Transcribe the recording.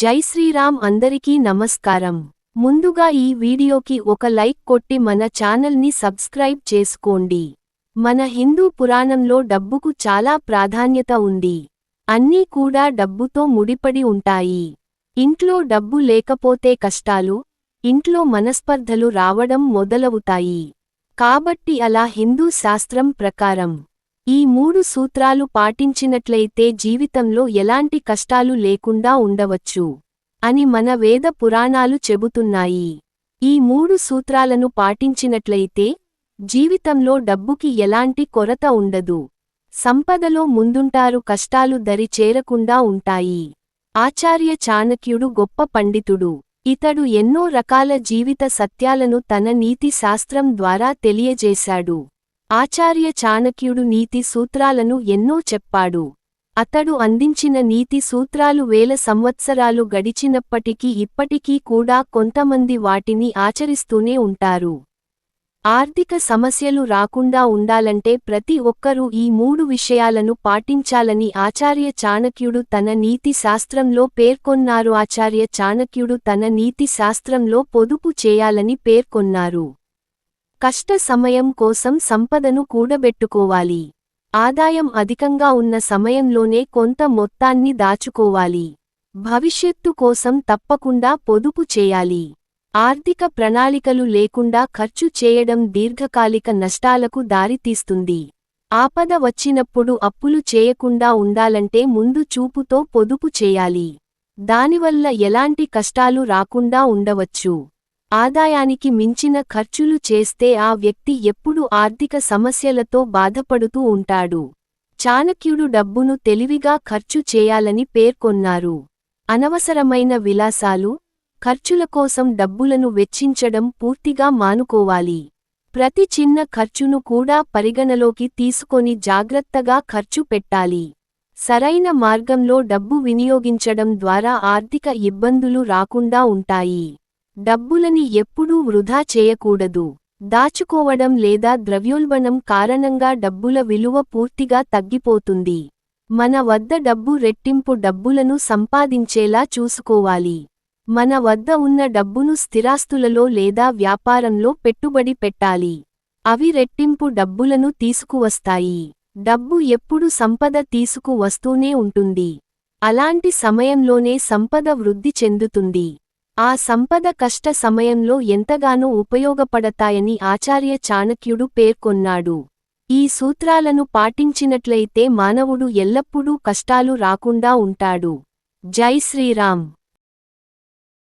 జై శ్రీరామ్ అందరికీ నమస్కారం. ముందుగా ఈ వీడియోకి ఒక లైక్ కొట్టి మన ఛానల్ని సబ్స్క్రైబ్ చేసుకోండి. మన హిందూ పురాణంలో డబ్బుకు చాలా ప్రాధాన్యత ఉంది. అన్నీ కూడా డబ్బుతో ముడిపడి ఉంటాయి. ఇంట్లో డబ్బు లేకపోతే కష్టాలు ఇంట్లో మనస్పర్ధలు రావడం మొదలవుతాయి. కాబట్టి అలా హిందూ శాస్త్రం ప్రకారం ఈ మూడు సూత్రాలు పాటించినట్లయితే జీవితంలో ఎలాంటి కష్టాలు లేకుండా ఉండవచ్చు అని మన వేద పురాణాలు చెబుతున్నాయి. ఈ మూడు సూత్రాలను పాటించినట్లయితే జీవితంలో డబ్బుకి ఎలాంటి కొరత ఉండదు. సంపదలో ముందుంటారు కష్టాలు దరి చేరకుండా ఉంటాయి. ఆచార్య చాణక్యుడు గొప్ప పండితుడు. ఇతడు ఎన్నో రకాల జీవిత సత్యాలను తన నీతి శాస్త్రం ద్వారా తెలియజేశాడు. ఆచార్య చాణక్యుడు నీతి సూత్రాలను ఎన్నో చెప్పాడు. అతడు అందించిన నీతి సూత్రాలు వేల సంవత్సరాలు గడిచినప్పటికీ ఇప్పటికీ కూడా కొంతమంది వాటిని ఆచరిస్తూనే ఉంటారు. ఆర్థిక సమస్యలు రాకుండా ఉండాలంటే ప్రతి ఒక్కరూ ఈ మూడు విషయాలను పాటించాలని ఆచార్య చాణక్యుడు తన నీతి శాస్త్రంలో పేర్కొన్నారు. ఆచార్య చాణక్యుడు తన నీతి శాస్త్రంలో పొదుపు చేయాలని పేర్కొన్నారు. కష్ట సమయం కోసం సంపదను కూడబెట్టుకోవాలి. ఆదాయం అధికంగా ఉన్న సమయంలోనే కొంత మొత్తాన్ని దాచుకోవాలి. భవిష్యత్తు కోసం తప్పకుండా పొదుపు చేయాలి. ఆర్థిక ప్రణాళికలు లేకుండా ఖర్చు చేయడం దీర్ఘకాలిక నష్టాలకు దారితీస్తుంది. ఆపద వచ్చినప్పుడు అప్పులు చేయకుండా ఉండాలంటే ముందు చూపుతో పొదుపు చేయాలి. దానివల్ల ఎలాంటి కష్టాలు రాకుండా ఉండవచ్చు. ఆదాయానికి మించిన ఖర్చులు చేస్తే ఆ వ్యక్తి ఎప్పుడు ఆర్థిక సమస్యలతో బాధపడుతూ ఉంటాడు. చాణక్యుడు డబ్బును తెలివిగా ఖర్చు చేయాలని పేర్కొన్నారు. అనవసరమైన విలాసాలు ఖర్చుల కోసం డబ్బులను వెచ్చించడం పూర్తిగా మానుకోవాలి. ప్రతి చిన్న ఖర్చును కూడా పరిగణలోకి తీసుకొని జాగ్రత్తగా ఖర్చు పెట్టాలి. సరైన మార్గంలో డబ్బు వినియోగించడం ద్వారా ఆర్థిక ఇబ్బందులు రాకుండా ఉంటాయి. డబ్బులని ఎప్పుడూ వృధా చేయకూడదు. దాచుకోవడం లేదా ద్రవ్యోల్బణం కారణంగా డబ్బుల విలువ పూర్తిగా తగ్గిపోతుంది. మన వద్ద డబ్బు రెట్టింపు డబ్బులను సంపాదించేలా చూసుకోవాలి. మన వద్ద ఉన్న డబ్బును స్థిరాస్తులలో లేదా వ్యాపారంలో పెట్టుబడి పెట్టాలి. అవి రెట్టింపు డబ్బులను తీసుకువస్తాయి. డబ్బు ఎప్పుడు సంపద తీసుకు వస్తూనే ఉంటుంది. అలాంటి సమయంలోనే సంపద వృద్ధి చెందుతుంది. ఆ సంపద కష్ట సమయంలో ఎంతగానో ఉపయోగపడతాయని ఆచార్య చాణక్యుడు పేర్కొన్నాడు. ఈ సూత్రాలను పాటించినట్లయితే మానవుడు ఎల్లప్పుడూ కష్టాలు రాకుండా ఉంటాడు. జై శ్రీరామ్!